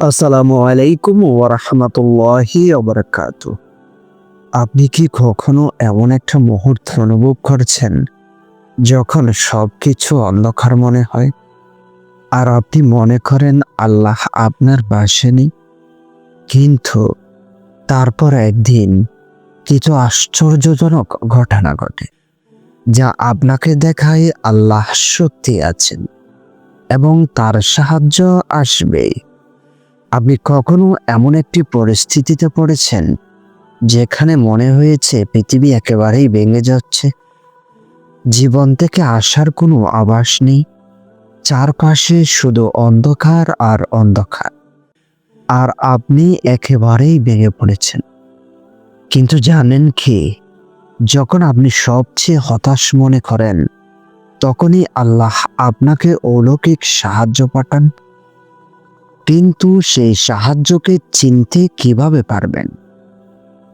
আসসালামু আলাইকুম ওরহমতুল্লাহি ওবরাকাত আপনি কি কখনো এমন একটা মুহূর্ত অনুভব করছেন যখন সব কিছু অন্ধকার মনে হয়? আর আপনি মনে করেন আল্লাহ আপনার পাশে নেই? কিন্তু তারপর একদিন কিছু আশ্চর্যজনক ঘটনা ঘটে, যা আপনাকে দেখায় আল্লাহ সত্যি আছেন এবং তার সাহায্য আসবেই। আপনি কখনো এমন একটি পরিস্থিতিতে পড়েছেন যেখানে মনে হয়েছে পৃথিবী একেবারেই ভেঙে যাচ্ছে? জীবন থেকে আসার কোনো আভাস নেই। চারপাশে শুধু অন্ধকার আর অন্ধকার। আর আপনি একেবারেই ভেঙে পড়েছেন। কিন্তু জানেন কি, যখন আপনি সবচেয়ে হতাশ মনে করেন, তখনই আল্লাহ আপনাকে অলৌকিক সাহায্য পাঠান। কিন্তু সেই সাহায্যকে চিনতে কীভাবে পারবেন?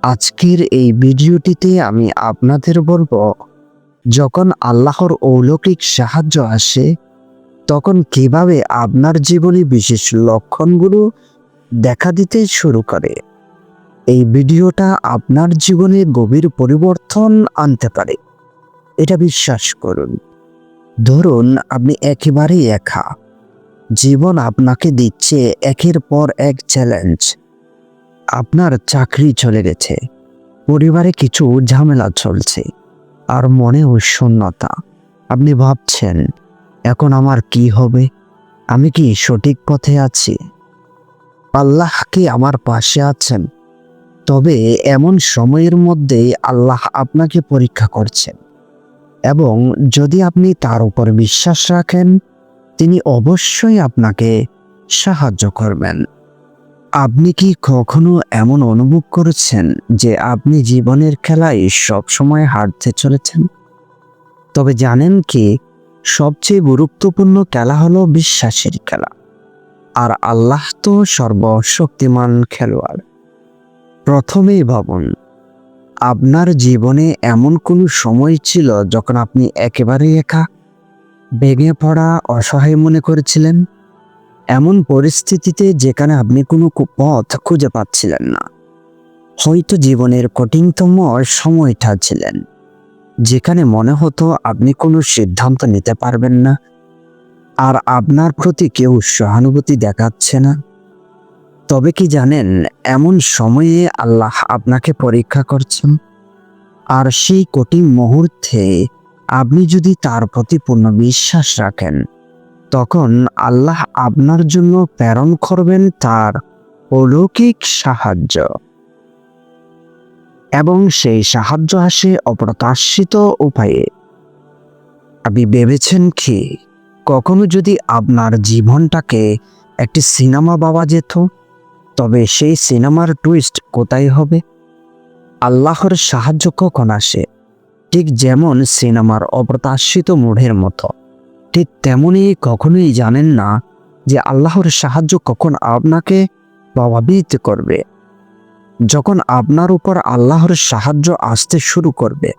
আজকের এই ভিডিওটিতে আমি আপনাদের বলব, যখন আল্লাহর অলৌকিক সাহায্য আসে, তখন কীভাবে আপনার জীবনে বিশেষ লক্ষণগুলো দেখা দিতে শুরু করে? এই ভিডিওটা আপনার জীবনে গভীর পরিবর্তন আনতে পারে। এটা বিশ্বাস করুন। ধরুন, আপনি একেবারেই একা। জীবন আপনাকে দিচ্ছে একের পর এক চ্যালেঞ্জ আপনার চাকরি চলে গেছে, পরিবারে কিছু ঝামেলা চলছে, আর মনেও শূন্যতা। আপনি ভাবছেন, এখন আমার কি হবে? আমি কি সঠিক পথে আছি? আল্লাহ কি আমার পাশে আছেন? তবে এমন সময়ের মধ্যেই আল্লাহ আপনাকে পরীক্ষা করছেন। এবং যদি আপনি তার উপর বিশ্বাস রাখেন তিনি অবশ্যই আপনাকে সাহায্য করবেন। আপনি কি কখনো এমন অনুভব করেছেন যে আপনি জীবনের খেলায় সবসময় হারতে চলেছেন? তবে জানেন কি, সবচেয়ে গুরুত্বপূর্ণ খেলা হলো বিশ্বাসের খেলা। আর আল্লাহ তো সর্বশক্তিমান খেলোয়াড়। প্রথমেই ভাবুন, আপনার জীবনে এমন কোনো সময় ছিল যখন আপনি একেবারেই একা? ভেঙে পড়া, অসহায় মনে করেছিলেন? এমন পরিস্থিতিতে যেখানে আপনি কোনো পথ খুঁজে পাচ্ছিলেন না। হয়তো জীবনের কঠিনতম সময়টা ছিলেন, যেখানে মনে হতো আপনি কোনো সিদ্ধান্ত নিতে পারবেন না, আর আপনার প্রতি কেউ সহানুভূতি দেখাচ্ছে না। তবে কি জানেন, এমন সময়ে আল্লাহ আপনাকে পরীক্ষা করছেন, আর সেই কঠিন মুহূর্তে আপনি যদি তার প্রতি পূর্ণ বিশ্বাস রাখেন, তখন আল্লাহ আপনার জন্য প্রেরণ করবেন তার অলৌকিক সাহায্য। এবং সেই সাহায্য আসে অপ্রত্যাশিত উপায়ে। আপনি ভেবেছেন কি, কখনো যদি আপনার জীবনটাকে একটি সিনেমা পাওয়া যেত, তবে সেই সিনেমার টুইস্ট কোথায় হবে? আল্লাহর সাহায্য কখন আসে? ঠিক যেমন সিনেমার অপ্রত্যাশিত মোড়ের মতো। ঠিক তেমনই কখনোই জানেন না যে আল্লাহর সাহায্য কখন আপনাকে প্রভাবিত করবে। যখন আপনার উপর আল্লাহর সাহায্য আসতে শুরু করবে,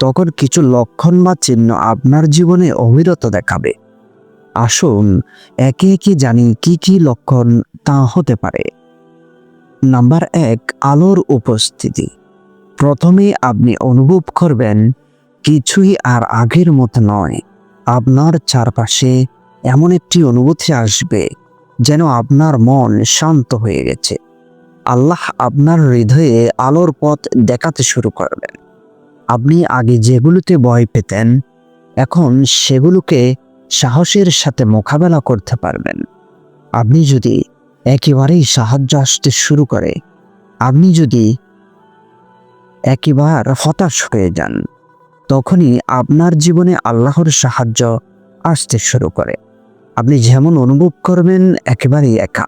তখন কিছু লক্ষণ বা চিহ্ন আপনার জীবনে অবিরত দেখাবে। আসুন একে একে জানি কি কি লক্ষণ তা হতে পারে। নাম্বার এক, আলোর উপস্থিতি। প্রথমে আপনি অনুভব করবেন, কিছুই আর আগের মতো নয়। আপনার চারপাশে এমন একটি অনুভূতি আসবে, যেন আপনার মন শান্ত হয়ে গেছে। আল্লাহ আপনার হৃদয়ে আলোর পথ দেখাতে শুরু করবেন। আপনি আগে যেগুলোতে ভয় পেতেন, এখন সেগুলোকে সাহসের সাথে মোকাবেলা করতে পারবেন। আপনি যদি একেবারেই সাহায্য আসতে শুরু করে, আপনি যদি একেবার হতাশ হয়ে যান। তখনই আপনার জীবনে আল্লাহর সাহায্য আসতে শুরু করে। আপনি যেমন অনুভব করবেন, একেবারেই একা।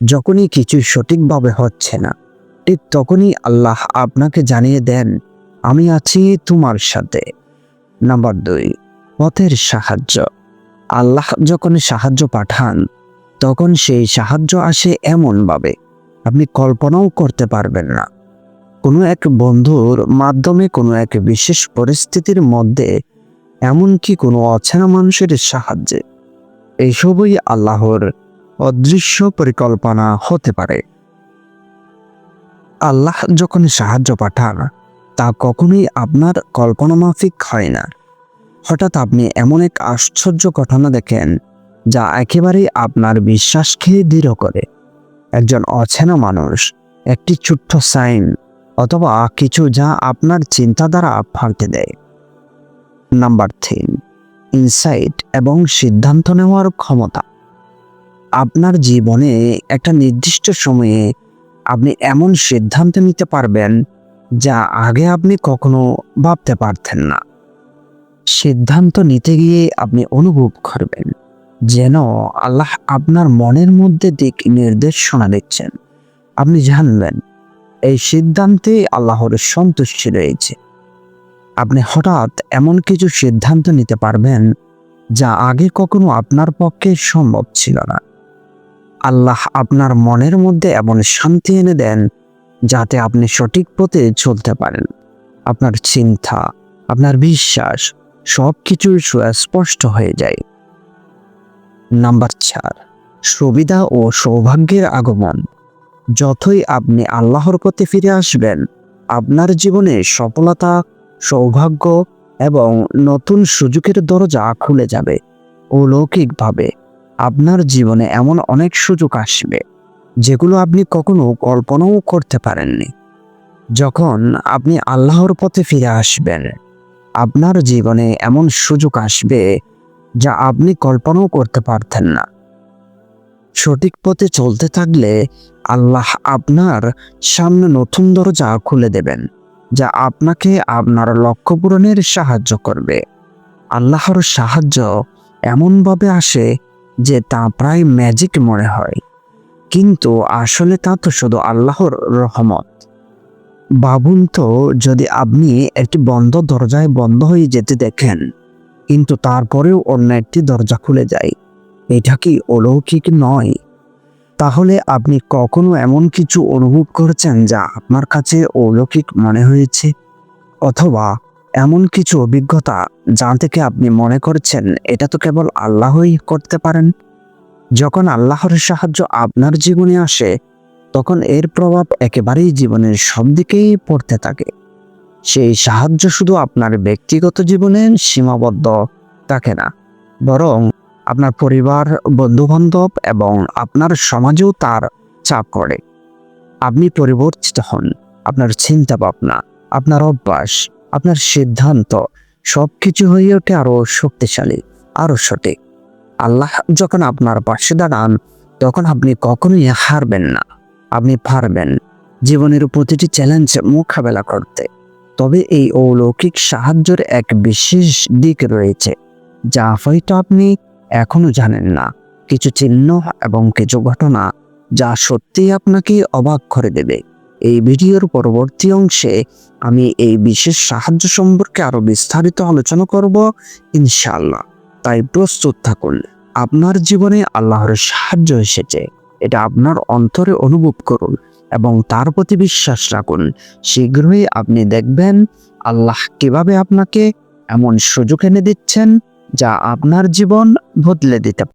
যখনই কিছু সঠিকভাবে হচ্ছে না, ঠিক তখনই আল্লাহ আপনাকে জানিয়ে দেন, আমি আছি তোমার সাথে। নাম্বার দুই, পথের সাহায্য। আল্লাহ যখন সাহায্য পাঠান, তখন সেই সাহায্য আসে এমনভাবে, আপনি কল্পনাও করতে পারবেন না। কোনো এক বন্ধুর মাধ্যমে কোনো এক বিশেষ পরিস্থিতির মধ্যে এমনকি কোনো অচেনা মানুষের সাহায্যে এইসবই আল্লাহর অদৃশ্য পরিকল্পনা হতে পারে। আল্লাহ যখন সাহায্য পাঠান, তা কখনোই আপনার কল্পনা মাফিক হয় না। হঠাৎ আপনি এমন এক আশ্চর্য ঘটনা দেখেন, যা একেবারেই আপনার বিশ্বাসকে দৃঢ় করে। একজন অচেনা মানুষ, একটি ছোট্ট সাইন অথবা কিছু যা আপনার চিন্তা দ্বারা ফালতে দেয়। নাম্বার তিন, ইনসাইট এবং সিদ্ধান্ত নেওয়ার ক্ষমতা। আপনার জীবনে একটা নির্দিষ্ট সময়ে আপনি এমন সিদ্ধান্ত নিতে পারবেন যা আগে আপনি কখনো ভাবতে পারতেন না। সিদ্ধান্ত নিতে গিয়ে আপনি অনুভব করবেন যেন আল্লাহ আপনার মনের মধ্যে দিক নির্দেশনা দিচ্ছেন। আপনি জানবেন এই সিদ্ধান্তে আল্লাহর সন্তুষ্টি রয়েছে। আপনি হঠাৎ এমন কিছু সিদ্ধান্ত নিতে পারবেন যা আগে কখনো আপনার পক্ষে সম্ভব ছিল না। আল্লাহ আপনার মনের মধ্যে এমন শান্তি এনে দেন যাতে আপনি সঠিক পথে চলতে পারেন। আপনার চিন্তা, আপনার বিশ্বাস সব কিছুই সুস্পষ্ট হয়ে যায়। নাম্বার চার, সুবিধা ও সৌভাগ্যের আগমন। যতই আপনি আল্লাহর পথে ফিরে আসবেন, আপনার জীবনে সফলতা, সৌভাগ্য এবং নতুন সুযোগের দরজা খুলে যাবে। অলৌকিকভাবে আপনার জীবনে এমন অনেক সুযোগ আসবে, যেগুলো আপনি কখনো কল্পনাও করতে পারেননি। যখন আপনি আল্লাহর পথে ফিরে আসবেন, আপনার জীবনে এমন সুযোগ আসবে যা আপনি কল্পনাও করতে পারতেন না। সঠিক পথে চলতে থাকলে আল্লাহ আপনার সামনে নতুন দরজা খুলে দেবেন, যা আপনাকে আপনার লক্ষ্য পূরণের সাহায্য করবে। আল্লাহর সাহায্য এমনভাবে আসে যে তা প্রায় ম্যাজিক মনে হয়। কিন্তু আসলে তা তো শুধু আল্লাহর রহমত। ভাবুন তো, যদি আপনি একটি বন্ধ দরজায় বন্ধ হয়ে যেতে দেখেন, কিন্তু তারপরেও অন্য একটি দরজা খুলে যায়। এটা কি অলৌকিক নয়? তাহলে আপনি কখনো এমন কিছু অনুভব করেছেন যা আপনার কাছে অলৌকিক মনে হয়েছে? অথবা এমন কিছু অভিজ্ঞতা যা থেকে আপনি মনে করছেন এটা তো কেবল আল্লাহই করতে পারেন? যখন আল্লাহর সাহায্য আপনার জীবনে আসে, তখন এর প্রভাব একেবারেই জীবনের সব দিকেই পড়তে থাকে। সেই সাহায্য শুধু আপনার ব্যক্তিগত জীবনে সীমাবদ্ধ থাকে না, বরং আপনার পরিবার, বন্ধুবান্ধব এবং আপনার সমাজেও তার চাপ করে আপনি পরিবর্তিত হন। আপনার চিন্তা ভাবনা আপনার অভ্যাস, আপনার সিদ্ধান্ত সব কিছু হয়ে ওঠে আরও শক্তিশালী, আরও সঠিক। আল্লাহ যখন আপনার পাশে দাঁড়ান, তখন আপনি কখনোই হারবেন না। আপনি পারবেন জীবনের প্রতিটি চ্যালেঞ্জ মোকাবেলা করতে। তবে এই অলৌকিক সাহায্যের এক বিশেষ দিক রয়েছে, যা হয়তো আপনি এখনও জানেন না। কিছু চিহ্ন এবং কিছু ঘটনা যা সত্যিই আপনাকে অবাক করে দেবে। এই ভিডিওর পরবর্তী অংশে আমি এই বিশেষ সাহায্য সম্পর্কে আরও বিস্তারিত আলোচনা করব ইনশাআল্লাহ। তাই প্রস্তুত থাকুন। আপনার জীবনে আল্লাহর সাহায্য এসেছে। এটা আপনার অন্তরে অনুভব করুন এবং তার প্রতি বিশ্বাস রাখুন। শীঘ্রই আপনি দেখবেন আল্লাহ কীভাবে আপনাকে এমন সুযোগ এনে দিচ্ছেন যা আপনার জীবন বদলে দিতে